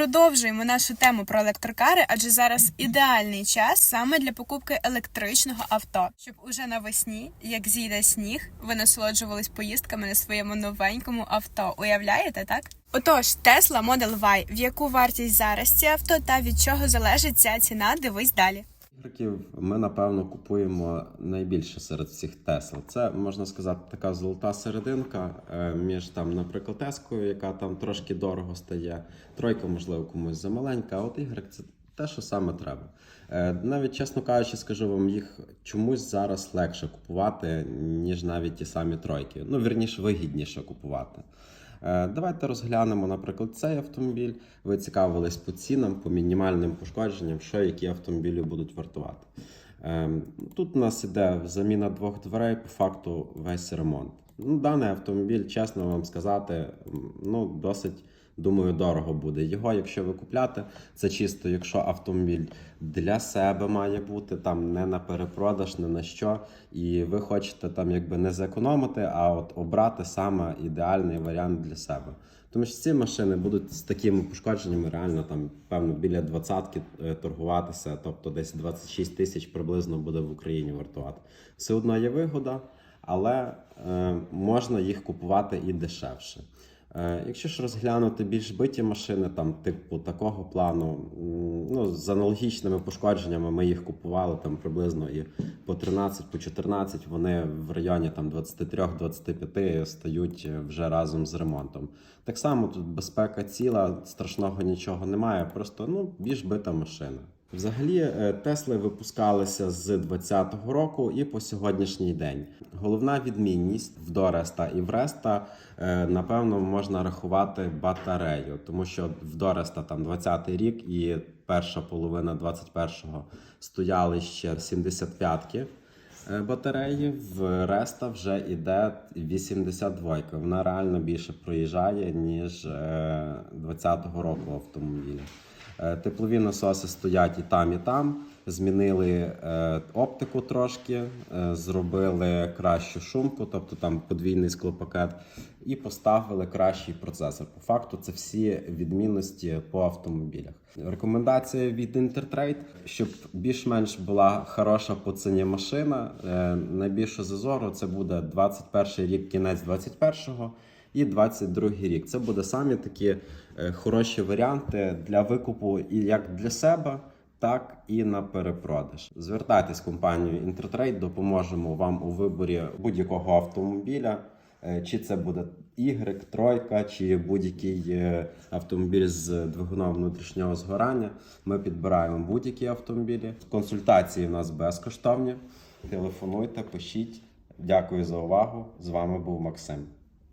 Продовжуємо нашу тему про електрокари, адже зараз ідеальний час саме для покупки електричного авто, щоб уже навесні, як зійде сніг, ви насолоджувались поїздками на своєму новенькому авто. Уявляєте, так? Отож, Tesla Model Y. В яку вартість зараз ці авто та від чого залежить ця ціна? Дивись далі. Ігроків ми напевно купуємо найбільше серед всіх Тесла. Це можна сказати така золота серединка е, між там, наприклад, Тескою, яка там трошки дорого стає. Тройка, можливо, комусь замаленька, а от ігрек це те, що саме треба. Е, Навіть чесно кажучи, скажу вам, їх чомусь зараз легше купувати, ніж навіть ті самі тройки. Ну, вірніше, вигідніше купувати. Е, Давайте розглянемо, наприклад, цей автомобіль. Ви цікавились по цінам, по мінімальним пошкодженням, що які автомобілі будуть вартувати. Ем, Тут у нас іде заміна двох дверей, по факту весь ремонт. Ну, даний автомобіль, чесно вам сказати, ну, досить. Думаю, дорого буде. Його, якщо ви купляти, це чисто, якщо автомобіль для себе має бути, там не на перепродаж, не на що. І ви хочете там якби не зекономити, а от обрати саме ідеальний варіант для себе. Тому що ці машини будуть з такими пошкодженнями реально там, певно, біля двадцятки е, торгуватися, тобто десь 26 тисяч приблизно буде в Україні вартувати. Все одно є вигода, але е, можна їх купувати і дешевше. Е, Якщо ж розглянути більш биті машини, там типу такого плану, ну з аналогічними пошкодженнями, ми їх купували там приблизно і по 13, по 14, вони в районі там 23-25 стають е, вже разом з ремонтом. Так само тут безпека ціла, страшного нічого немає, просто ну більш бита машина. Взагалі, е, Тесли випускалися з 2020 року і по сьогоднішній день. Головна відмінність в Дореста і в Реста, е, напевно, можна рахувати батарею, тому що в Дореста там 20-й рік і перша половина 21-го стояли ще 75-ки е, батареї. В Реста вже іде 82 Вона реально більше проїжджає, ніж е, 20-го року автомобіля. Е, Теплові насоси стоять і там, і там. Змінили е, оптику трошки, е, зробили кращу шумку, тобто там подвійний склопакет, і поставили кращий процесор. По факту, це всі відмінності по автомобілях. Рекомендація від Intertrade, щоб більш-менш була хороша по ціні машина. Найбільше зазору це буде 21 рік, кінець 21-го і 22 рік. Це буде самі такі е, хороші варіанти для викупу і як для себе, так і на перепродаж. Звертайтесь в компанію Intertrade, допоможемо вам у виборі будь-якого автомобіля. Е, Чи це буде Y, тройка, чи будь-який е, автомобіль з двигуном внутрішнього згорання. Ми підбираємо будь-які автомобілі. Консультації в нас безкоштовні. Телефонуйте, пишіть. Дякую за увагу. З вами був Максим.